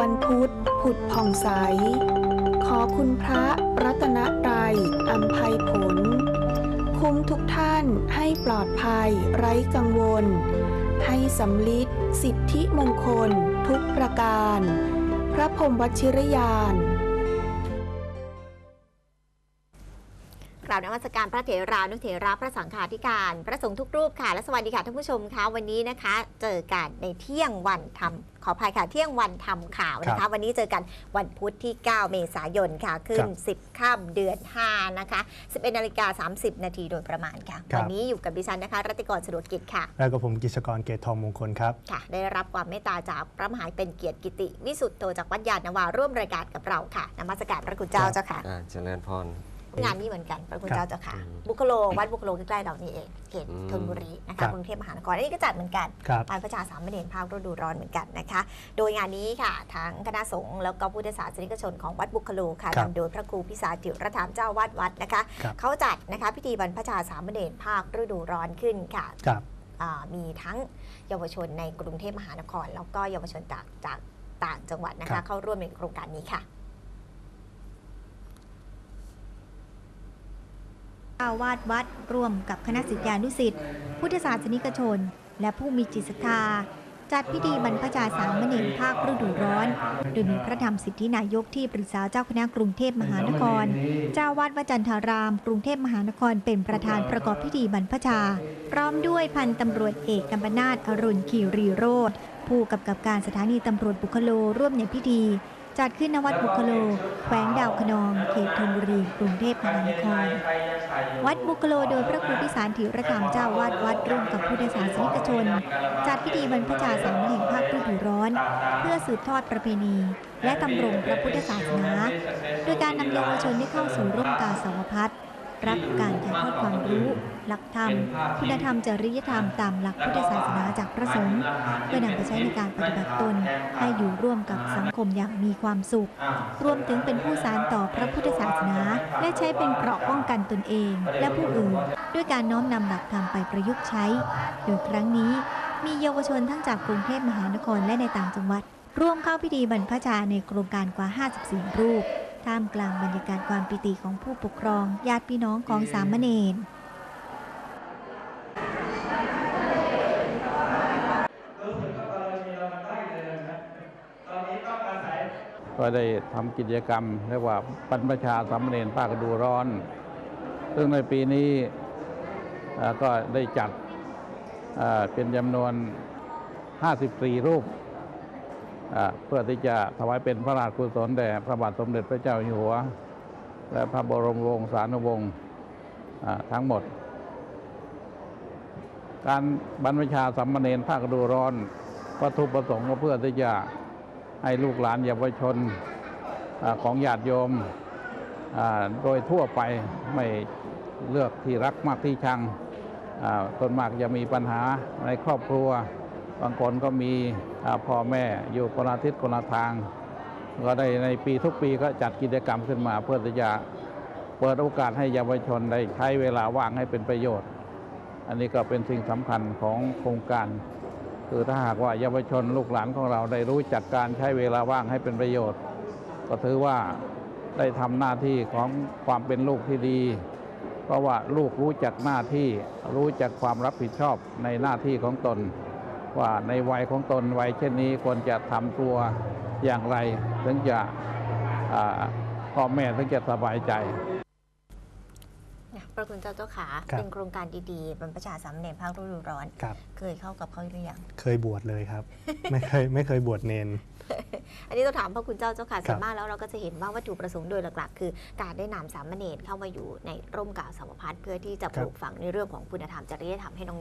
วันพุธ ผุดผ่องใส ขอคุณพระรัตนตรัยอัมภัยผล คุ้มทุกท่านให้ปลอดภัยไร้กังวล ให้สำลิดสิทธิมงคลทุกประการ พระพรหมวชิรยาน ราบนมัสการพระเถรานุเถระพระสังฆาธิการ พระสงฆ์ทุกรูปค่ะ และสวัสดีค่ะท่านผู้ชมคะวันนี้นะคะ เจอกันในเที่ยงวันทำขออภัยค่ะเที่ยงวันทำข่าวนะครัคะบวันนี้เจอกันวันพุธที่ 9 เมษายนค่ะ ขึ้นครับ10ค่ำเดือน 5 นะคะ 11นาฬิกา30 นาทีโดยประมาณค่ะครับวันนี้อยู่กับดิฉันนะคะ รัตติกรสะดวกกิจค่ะ แล้วก็ผมกิจกรเกตทองมงคลครับค่ะ ได้รับความเมตตาจากพระมหาเป็นเกียรติกิติ วิสุทธโตจากวัดยานนาวาร่วมรายการกับเราค่ะนมัสการพระคุณเจ้าครับเจ้าค่ะอ่าเจริญพร งานนี้เหมือนกันพระคุณเจ้าเจ้าค่ะอืมบุคโลวัดบุคโลใกล้ๆเรานี่เองเขตอืมธนบุรีนะครัคะบกรุงเทพมหานครอันนี้ก็จัดเหมือนกันครับงานประชาสามเณรภาคฤดูร้อนเหมือนกันนะคะ โดยงานนี้ค่ะทั้งคณะสงฆ์แล้วก็พุทธศาสนิกชนของวัดบุคโลค่ะครับนำโดยพระครูพิสารจิรธรรมเจ้าวาดวัดนะคะครับเขาจัดนะคะพิธีบรรพชาสามเณรภาคฤดูร้อนขึ้นค่ะครับอ่ามีทั้งเยาวชนในกรุงเทพมหานคร แล้วก็เยาวชนจากจากต่างจังหวัดนะครัคะบเข้าร่วมในโครงการนี้ค่ะ จ้าวาดวัดร่วมกับคณะศิษยานุศิษย์พุทธศาสนิกชน และผู้มีจิตศรัทธา จัดพิธีบรรพชาสามเณรภาคฤดูร้อน โดยมีพระธรรมสิทธินายกที่ปรึกษาเจ้าคณะกรุงเทพมหานคร เจ้าวาดวัดจันทาราม กรุงเทพมหานครเป็นประธานประกอบพิธีบรรพชา พร้อมด้วยพันตำรวจเอกกัมปนาตอรุณคีรีโรธผู้กำกับการสถานีตำรวจบุคโลร่วมในพิธี จัดขึ้นณวัดบุคโล แขวงดาวคะนองเขตธนบุรี กรุงเทพมหานคร วัดบุคโลโดยพระครูพิสารถิรธรรมเจ้าวาดวัดร่วมกับพุทธศาสนิกชน จัดพิธีบรรพชาสามแห่งภาคฤดูร้อน เพื่อสืบทอดประเพณี และตำรงพระพุทธศาสนา โดยการนำเยาวชนได้เข้าสู่ร่มกาสาวพัฒน์ รับการถ่ายทอดความรู้ หลักธรรม คุณธรรมจริยธรรมตามหลักพุทธศาสนาจากพระสงฆ์เพื่อนำไปใช้ในการปฏิบัติตนให้อยู่ร่วมกับสังคมอย่างมีความสุข รวมถึงเป็นผู้สานต่อพระพุทธศาสนา และใช้เป็นเกราะป้องกันตนเอง และผู้อื่น ด้วยการน้อมนำหลักธรรมไปประยุกต์ใช้ โดยครั้งนี้มีเยาวชนทั้งจากกรุงเทพมหานครและในต่างจังหวัด ร่วมเข้าพิธีบรรพชาในโครงการกว่า 54 รูป ท่ามกลางบรรยากาศความปิติของผู้ปกครองญาติพี่น้องของสามเณรก็ได้ทำกิจกรรมเรียกว่าบรรพชาสามเณรภาคฤดูร้อน ซึ่งในปีนี้เอ่อก็ได้จัดเอ่อเป็นจำนวน 54 รูป เพื่อที่จะถวายเป็นพระราชกุศลแด่พระบาทสมเด็จพระเจ้าอยู่หัว และพระบรมวงศานุวงศ์ทั้งหมด การบรรพชาสามเณรภาคดูร้อนวัตถุประสงค์ก็เพื่อที่จะให้ลูกหลานเยาวชนอของญาติโยมโดยทั่วไปไม่เลือกที่รักมากที่ชังอ่าส่วนมากจะมีปัญหาในครอบครัว บางคนก็มีพ่อแม่อยู่คนละทิศคนละทาง ก็ได้ในปีทุกปีก็จัดกิจกรรมขึ้นมา เพื่อที่จะเปิดโอกาสให้เยาวชนได้ใช้เวลาว่างให้เป็นประโยชน์ อันนี้ก็เป็นสิ่งสำคัญของโครงการ คือถ้าหากว่าเยาวชนลูกหลานของเราได้รู้จักการใช้เวลาว่างให้เป็นประโยชน์ ก็ถือว่าได้ทำหน้าที่ของความเป็นลูกที่ดี เพราะว่าลูกรู้จักหน้าที่รู้จักความรับผิดชอบในหน้าที่ของตน ว่าในวัยของตนวัยเช่นนี้ควรจะทำตัวอย่างไร ถึงจะอ่าพ่อแม่ถึงจะสบายใจนะพระคุณเจ้าเจ้าขาครับเป็นโครงการดีๆบรรพชาสามเณรภาคฤดูร้อนครับเคยเข้ากับเขาหรือยัง เคยบวชเลยครับ ไม่เคยไม่เคยบวชเนน อันนี้ต้องถามพระคุณเจ้าเจ้าค่ะครับส่วนมากแล้วเราก็จะเห็นว่าวัตถุประสงค์โดยหลักๆ คือ การได้นำสามเณรเข้ามาอยู่ในร่มกาสาวพัฒน์เพื่อที่จะปลูกฝังในเรื่องของคุณธรรมจริยธรรมให้น้อง